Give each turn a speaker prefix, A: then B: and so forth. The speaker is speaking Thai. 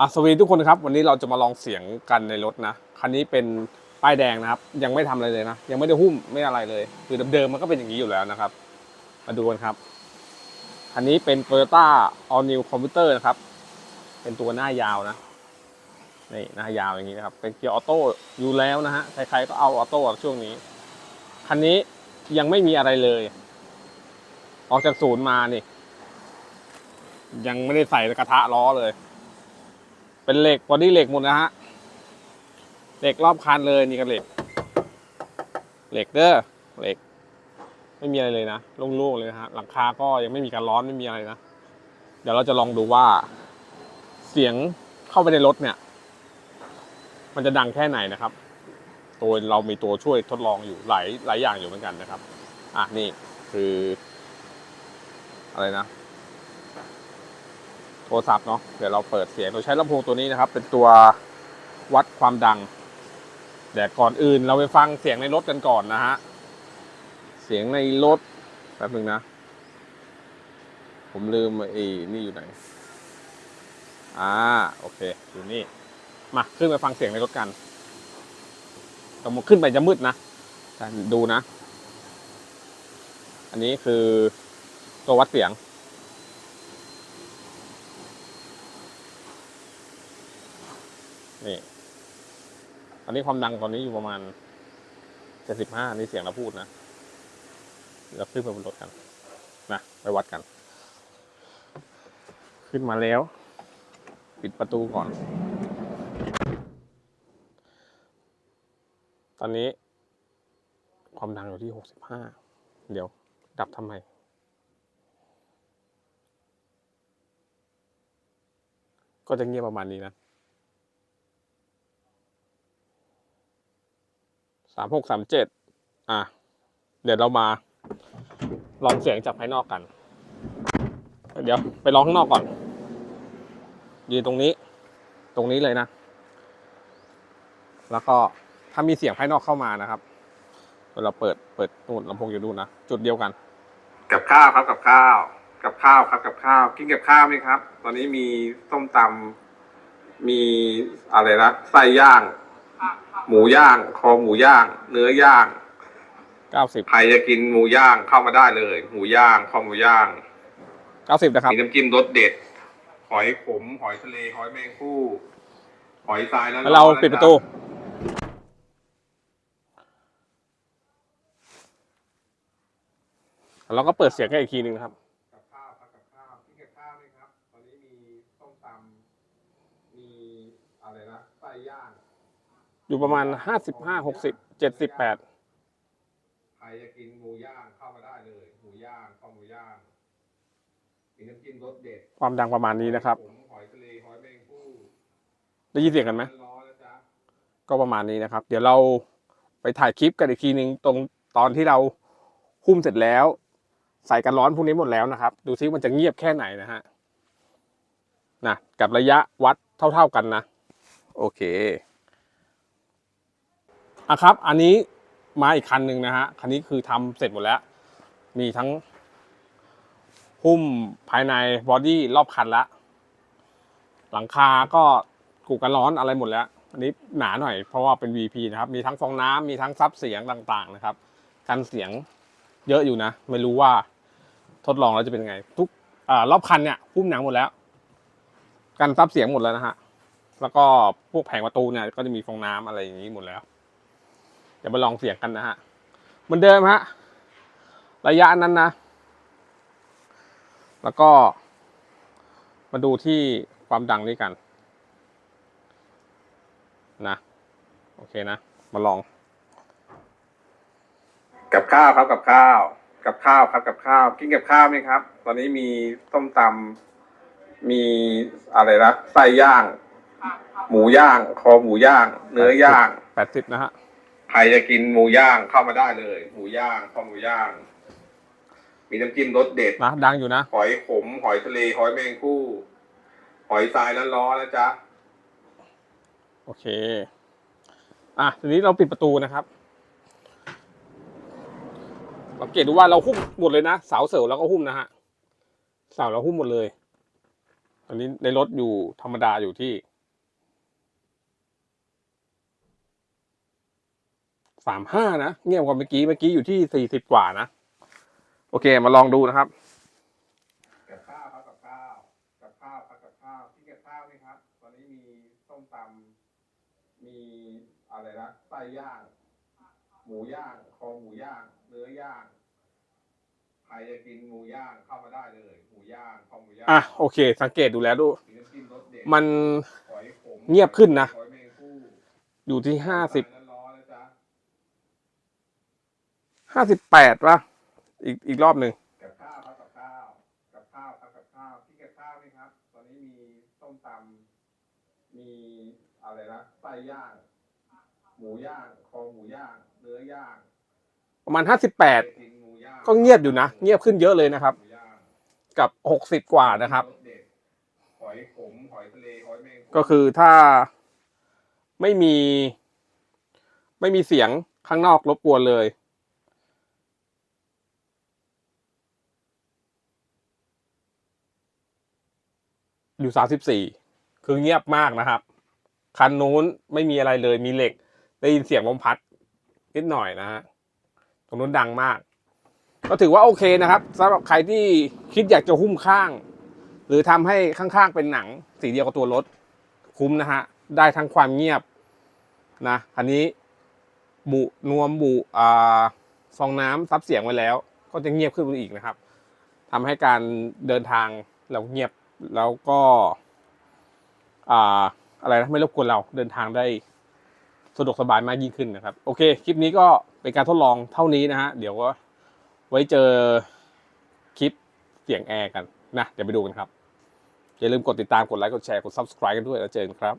A: อะสวีทุกคนครับ วันนี้เราจะมาลองเสียงกันในรถนะ คันนี้เป็นป้ายแดงนะครับ ยังไม่ทำอะไรเลยนะ ยังไม่ได้หุ้มไม่อะไรเลย คือเดิมๆมันก็เป็นอย่างนี้อยู่แล้วนะครับ มาดูกันครับ คันนี้เป็น Toyota All New Computer นะครับ เป็นตัวหน้ายาวนะนี่หน้ายาวอย่างนี้นะครับ เป็นเกียร์ออโต้อยู่แล้วนะฮะใครๆก็เอาออโต้ช่วงนี้ คันนี้ยังไม่มีอะไรเลย ออกจากศูนย์มานี่ ยังไม่ได้ใส่กระทะล้อเลย เป็นเหล็กบอดี้เหล็กหมดนะฮะเหล็กรอบคันเลยนี่ก็เหล็ก เหล็กเด้อเหล็ก ไม่มีอะไรเลยนะโล่งๆเลยนะฮะหลังคาก็ยังไม่มีการร้อนไม่มีอะไรนะเดี๋ยวเราจะลองดูว่า เสียงเข้าไปในรถเนี่ย มันจะดังแค่ไหนนะครับ ตัวเรามีตัวช่วยทดลองอยู่หลายหลายอย่างอยู่เหมือนกันนะครับ อะนี่คือ อะไรนะ โทรศัพท์เนาะเดี๋ยวเราเปิดเสียงโดยใช้ลำโพงตัวนี้นะครับ เป็นตัววัดความดัง แต่ก่อนอื่นเราไปฟังเสียงในรถกันก่อนนะฮะเสียงในรถแป๊บนึงนะ ผมลืมไอ้นี่อยู่ไหนอ่าโอเคอยู่นี่มาขึ้นไปฟังเสียงในรถกันแต่มันขึ้นไปจะมืดนะดูนะ อันนี้คือตัววัดเสียง นี่ตอนนี้ความดังตอนนี้อยู่ประมาณเจ็ดสิบห้านี่เสียงเราพูดนะเราขึ้นไปบนรถกันนะไปวัดกัน ขึ้นมาแล้ว ปิดประตูก่อน ตอนนี้ ความดังอยู่ที่หกสิบห้าเดี๋ยว ดับทำไมก็จะเงียบประมาณนี้นะ สามหกสามเจ็ดอะ เดี๋ยวเรามา ลองเสียงจากภายนอกกัน เดี๋ยวไปลองข้างนอกก่อน ยืนตรงนี้ ตรงนี้เลยนะ แล้วก็ถ้ามีเสียงภายนอกเข้ามานะครับ เราเปิดเปิดนู่นลำโพงอยู่นู่นนะ จุดเดียวกัน กับข้าวครับกับข้าว กับข้าวครับกับข้าว กินกับข้าวไหมครับ ตอนนี้มีส้มตำมีอะไรนะไส้ย่าง หมูย่าง คอหมูย่าง เนื้อย่างเก้าสิบใครจะกินหมูย่างเข้ามาได้เลย หมูย่าง คอหมูย่างเก้าสิบนะครับ มีน้ำจิ้มรสเด็ด หอยขม หอยทะเล หอยแมงคู่ หอยทรายแล้วเราปิดประตู เราก็เปิดเสียงกันอีกทีหนึ่งนะครับ กับข้าวครับกับข้าวกินกับข้าวไหมครับ ตอนนี้มีส้มตำมีอะไรนะไส้ย่าง อยู่ประมาณห้าสิบห้าหกสิบเจ็ดสิบแปดใครจะกินหมูย่างเข้ามาได้เลยหมูย่างข้าวหมูย่างมีน้ำจิ้มรสเด็ดความดังประมาณนี้นะครับหอยทะเลหอยแมงผู้ได้ยินเสียงกันไหมร้อนนะจ๊ะก็ประมาณนี้นะครับ เดี๋ยวเราไปถ่ายคลิปกันอีกทีหนึ่งตรงตอนที่เราหุ้มเสร็จแล้ว ใส่กันร้อนพวกนี้หมดแล้วนะครับ ดูซิมันจะเงียบแค่ไหนนะฮะนะกับระยะวัดเท่า ๆกันนะ โอเค อะครับ อันนี้มาอีกคันหนึ่งนะฮะ คันนี้คือทำเสร็จหมดแล้ว มีทั้งหุ้มภายในบอดี้รอบคันละ หลังคาก็กูกันร้อนอะไรหมดแล้ว อันนี้หนาหน่อยเพราะว่าเป็น VP นะครับ มีทั้งฟองน้ำมีทั้งซับเสียงต่างๆนะครับ กันเสียงเยอะอยู่นะ ไม่รู้ว่าทดลองแล้วจะเป็นไง ทุกอ่ารอบคันเนี่ยหุ้มหนังหมดแล้ว กันซับเสียงหมดแล้วนะฮะ แล้วก็พวกแผงประตูเนี่ยก็จะมีฟองน้ำอะไรอย่างนี้หมดแล้ว ดี๋ยวมาลองเสียงกันนะฮะเหมือนเดิมฮะระยะนั้นนะ แล้วก็ มาดูที่ความดังด้วยกัน นะ โอเคนะ มาลอง กับข้าวครับกับข้าว กับข้าวครับกับข้าว กินกับข้าวไหมครับ ตอนนี้มีส้มตำมีอะไรนะไส้ย่าง หมูย่าง คอหมูย่าง เนื้อย่างแปดสิบนะฮะใค รจะกินหมูย่างเข้ามาได้เลย หมูย่างคอหมูย่าง มีน้ำจิ้มรสเด็ด นะดังอยู่นะ หอยขม หอยทะเล หอยแมงคู่ หอยทรายแล้วร้อนนะจ๊ะ โอเค อะ ทีนี้เราปิดประตูนะครับสังเกตดูว่าเราหุ้มหมดเลยนะ เสาเสริมแล้วก็หุ้มนะฮะ เสาเราหุ้มหมดเลยตอนนี้ในรถอยู่ธรรมดาอยู่ที่ สามห้านะ เงียบกว่าเมื่อกี้ เมื่อกี้อยู่ที่สี่สิบกว่านะ โอเค มาลองดูนะครับกับข้าวครับกับข้าวกับข้าวครับกับข้าวที่กับข้าวนี่ครับ ตอนนี้มีส้มตำมีอะไรนะไส้ย่าง หมูย่างคอหมูย่าง เนื้อย่างใครจะกินหมูย่างเข้ามาได้เลยหมูย่างคอหมูย่างอะโอเค สังเกตดูแล้วดู
B: มีน้ำจิ้มรสเด็ด
A: มัน
B: หอยขม
A: เงียบขึ้นนะ
B: หอยแมงผู้
A: อยู่ที่ห้าสิบ
B: ร้อนๆนะจ๊ะ
A: ห้าสิบแปดวะอีกอีกรอบหนึ่ง
B: กับข้าวครับกับข้าวกับข้าวครับกับข้าวที่กับข้าวนี่ครับ ตอนนี้มีส้มตำมีอะไรนะไส้ย่าง หมูย่างคอหมูย่าง เนื้อย่าง
A: ประมาณห้าสิบแปด
B: กินหมูย่าง
A: ก็เงียบอยู่นะ เงียบขึ้นเยอะเลยนะครับ
B: หมูย่าง
A: กับหกสิบกว่านะครับ
B: สเด็ดหอยขมหอยทะเลหอยแมงผู้
A: ก็คือถ้าไม่มี ไม่มีเสียงข้างนอกรบกวนเลย อยู่สามสิบสี่คือเงียบมากนะครับ คันนู้นไม่มีอะไรเลยมีเหล็ก ได้ยินเสียงลมพัดนิดหน่อยนะฮะตรงนู้นดังมาก ก็ถือว่าโอเคนะครับสำหรับใครที่คิดอยากจะหุ้มข้าง หรือทำให้ข้างๆเป็นหนัง สีเดียวกับตัวรถคุ้มนะฮะได้ทั้งความเงียบนะอันนี้บุนวมบุอ่าฟองน้ำซับเสียงไว้แล้ว ก็จะเงียบขึ้นไปอีกนะครับทำให้การเดินทางเราเงียบ แล้วก็อ่าอะไรนะไม่รบกวนเราเดินทางได้สะดวกสบายมากยิ่งขึ้นนะครับ โอเค คลิปนี้ก็เป็นการทดลองเท่านี้นะฮะ เดี๋ยวก็ไว้เจอคลิปเสียงแอร์กันนะ เดี๋ยวไปดูกันครับ อย่าลืมกดติดตามกดไลค์กดแชร์กด subscribe กันด้วยแล้วเจอกันครับ